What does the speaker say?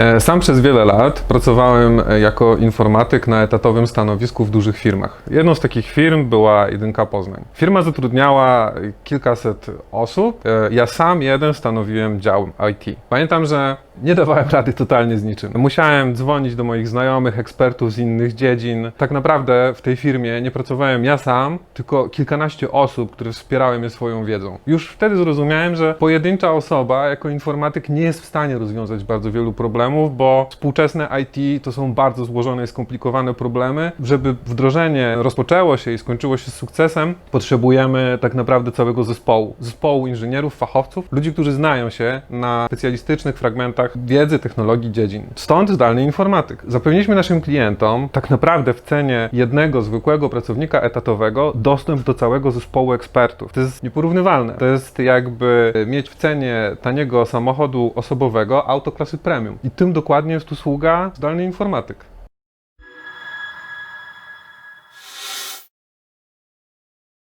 E, Sam przez wiele lat pracowałem e, jako informatyk na etatowym stanowisku w dużych firmach. Jedną z takich firm była Jedynka Poznań. Firma zatrudniała kilkaset osób. E, Ja sam jeden stanowiłem dział IT. Pamiętam, że nie dawałem rady totalnie z niczym. Musiałem dzwonić do moich znajomych, ekspertów z innych dziedzin. Tak naprawdę w tej firmie nie pracowałem ja sam, tylko kilkanaście osób, które wspierały mnie swoją wiedzą. Już wtedy zrozumiałem, że pojedyncza osoba jako informatyk nie jest w stanie rozwiązać bardzo wielu problemów, bo współczesne IT to są bardzo złożone i skomplikowane problemy. Żeby wdrożenie rozpoczęło się i skończyło się z sukcesem, potrzebujemy tak naprawdę całego zespołu. Zespołu inżynierów, fachowców, ludzi, którzy znają się na specjalistycznych fragmentach wiedzy, technologii, dziedzin. Stąd zdalny informatyk. Zapewniliśmy naszym klientom tak naprawdę w cenie jednego zwykłego pracownika etatowego dostęp do całego zespołu ekspertów. To jest nieporównywalne. To jest jakby mieć w cenie taniego samochodu osobowego auto klasy premium. I tym dokładnie jest usługa zdalny informatyk.